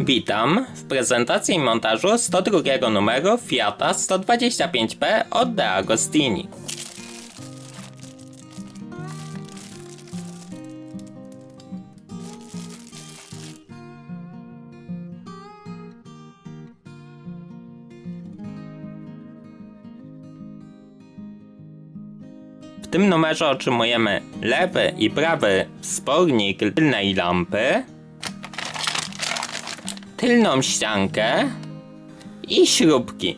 Witam w prezentacji i montażu 102 numeru Fiata 125P od De Agostini. W tym numerze otrzymujemy lewy i prawy wspornik tylnej lampy, tylną ściankę i śrubki.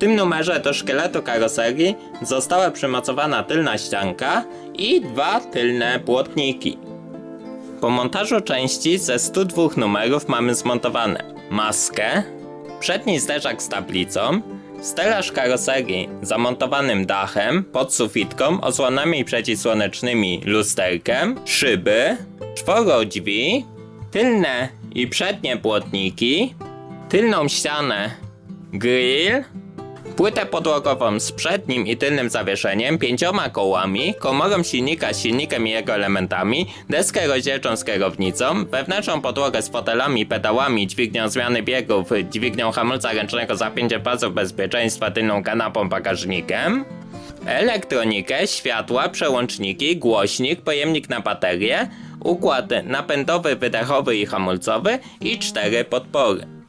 Tym numerze do szkieletu karoserii została przymocowana tylna ścianka i dwa tylne błotniki. Po montażu części ze 102 numerów mamy zmontowane maskę, przedni zderzak z tablicą, stelaż karoserii zamontowanym dachem, pod sufitką, osłonami przeciwsłonecznymi, lusterkiem, szyby, czworo drzwi, tylne i przednie błotniki, tylną ścianę, grill, Płytę podłogową z przednim i tylnym zawieszeniem, pięcioma kołami, komorą silnika z silnikiem i jego elementami, deskę rozdzielczą z kierownicą, wewnętrzną podłogę z fotelami, pedałami, dźwignią zmiany biegów, dźwignią hamulca ręcznego, zapięcie pasów bezpieczeństwa, tylną kanapą, bagażnikiem, elektronikę, światła, przełączniki, głośnik, pojemnik na baterię, układ napędowy, wydechowy i hamulcowy i cztery podpory.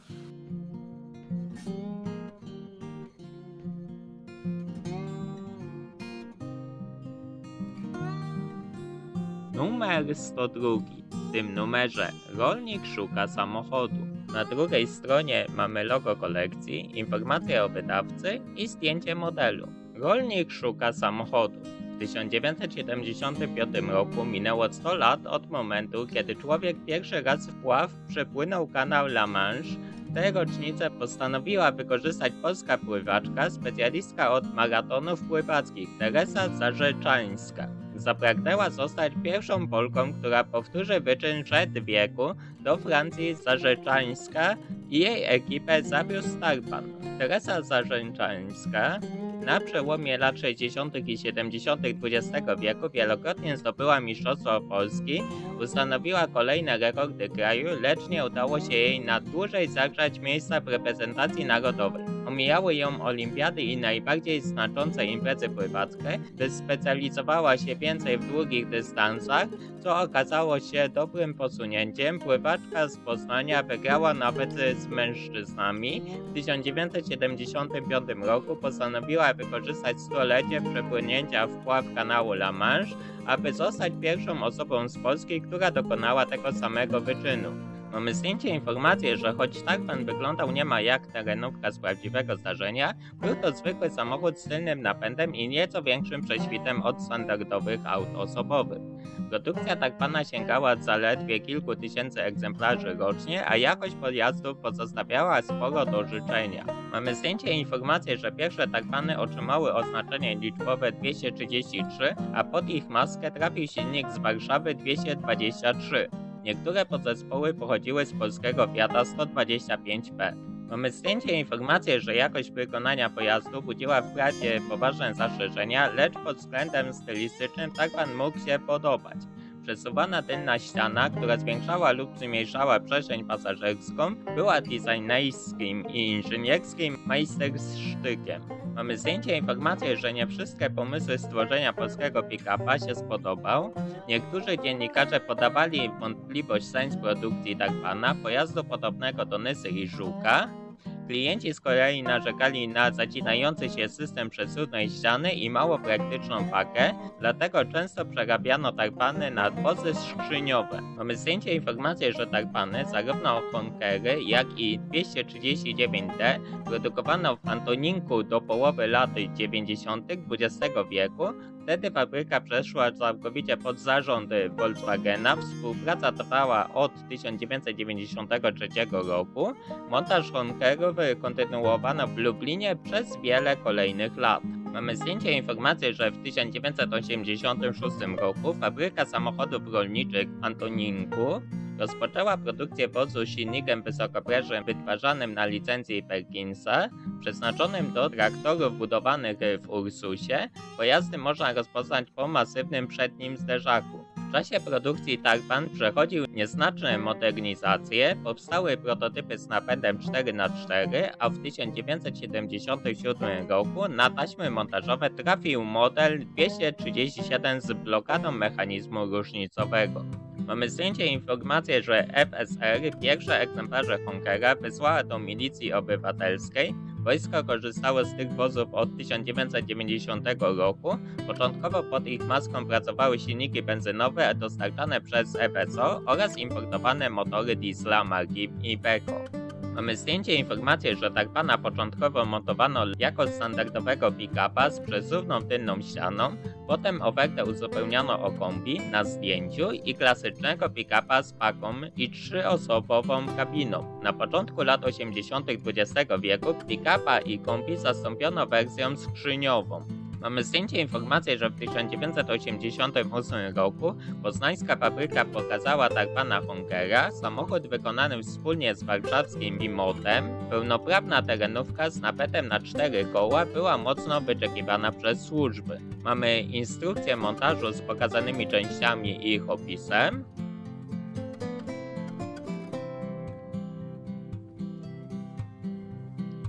Numer 102. W tym numerze rolnik szuka samochodu. Na drugiej stronie mamy logo kolekcji, informacje o wydawcy i zdjęcie modelu. Rolnik szuka samochodu. W 1975 roku minęło 100 lat od momentu, kiedy człowiek pierwszy raz wpław przepłynął kanał La Manche. Tę rocznicę postanowiła wykorzystać polska pływaczka, specjalistka od maratonów pływackich Teresa Zarzeczańska. Zapragnęła zostać pierwszą Polką, która powtórzy wyczyn przed wieku do Francji Zarzeczańska i jej ekipę zawiózł Starpan. Teresa Zarzeczańska na przełomie lat 60. i 70. XX wieku wielokrotnie zdobyła Mistrzostwo Polski, ustanowiła kolejne rekordy kraju, lecz nie udało się jej na dłużej zagrzać miejsca w reprezentacji narodowej. Omijały ją olimpiady i najbardziej znaczące imprezy pływackie, wyspecjalizowała się więcej w długich dystansach, co okazało się dobrym posunięciem. Pływaczka z Poznania wygrała nawet z mężczyznami. W 1975 roku postanowiła wykorzystać stulecie przepłynięcia wpław kanału La Manche, aby zostać pierwszą osobą z Polski, która dokonała tego samego wyczynu. Mamy zdjęcie informację, że choć tak pan wyglądał nie ma jak terenówka z prawdziwego zdarzenia, był to zwykły samochód z tylnym napędem i nieco większym prześwitem od standardowych aut osobowych. Produkcja Tarpana sięgała zaledwie kilku tysięcy egzemplarzy rocznie, a jakość pojazdów pozostawiała sporo do życzenia. Mamy zdjęcie i informację, że pierwsze Tarpany otrzymały oznaczenie liczbowe 233, a pod ich maskę trafił silnik z Warszawy 223. Niektóre podzespoły pochodziły z polskiego Fiata 125P. Mamy zdjęcie informację, że jakość wykonania pojazdu budziła w prawie poważne zastrzeżenia, lecz pod względem stylistycznym Tarpan mógł się podobać. Przesuwana tylna ściana, która zwiększała lub zmniejszała przestrzeń pasażerską, była designerskim i inżynierskim majstersztykiem. Mamy zdjęcie i informację, że nie wszystkie pomysły stworzenia polskiego pick-upa się spodobał. Niektórzy dziennikarze podawali wątpliwość sens produkcji Tarpana, pojazdu podobnego do Nysy i Żuka. Klienci z Korei narzekali na zacinający się system przesuwnej ściany i mało praktyczną pakę, dlatego często przerabiano tarpany na wozy skrzyniowe. Mamy zdjęcie i informację, że tarpany, zarówno Honkery, jak i 239D, produkowano w Antoninku do połowy lat 90. XX wieku. Wtedy fabryka przeszła całkowicie pod zarządy Volkswagena. Współpraca trwała od 1993 roku. Montaż Honkerów kontynuowano w Lublinie przez wiele kolejnych lat. Mamy zdjęcie i informację, że w 1986 roku fabryka samochodów rolniczych w Antoninku rozpoczęła produkcję wozu silnikiem wysokoprężnym wytwarzanym na licencji Perkinsa, przeznaczonym do traktorów budowanych w Ursusie. Pojazdy można rozpoznać po masywnym przednim zderzaku. W czasie produkcji Tarpan przechodził nieznaczne modernizacje, powstały prototypy z napędem 4x4, a w 1977 roku na taśmy montażowe trafił model 237 z blokadą mechanizmu różnicowego. Mamy zdjęcie i informację, że FSR pierwsze egzemplarze Honkera wysłała do milicji obywatelskiej. Wojsko korzystało z tych wozów od 1990 roku. Początkowo pod ich maską pracowały silniki benzynowe dostarczane przez FSO oraz importowane motory diesla marki Iveco. Mamy zdjęcie informację, że Tarpana początkowo montowano jako standardowego pick-upa z przesuwną tylną ścianą, potem ofertę uzupełniono o kombi na zdjęciu i klasycznego pick-upa z paką i trzyosobową kabiną. Na początku lat 80. XX wieku pick-upa i kombi zastąpiono wersją skrzyniową. Mamy zdjęcie i informację, że w 1988 roku poznańska fabryka pokazała Tarpana Honkera, samochód wykonany wspólnie z warszawskim Bimotem. Pełnoprawna terenówka z napetem na cztery koła była mocno wyczekiwana przez służby. Mamy instrukcję montażu z pokazanymi częściami i ich opisem.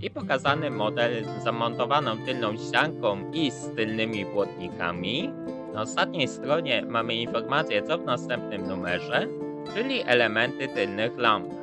I pokazany model z zamontowaną tylną ścianką i z tylnymi błotnikami. Na ostatniej stronie mamy informację co w następnym numerze, czyli elementy tylnych lamp.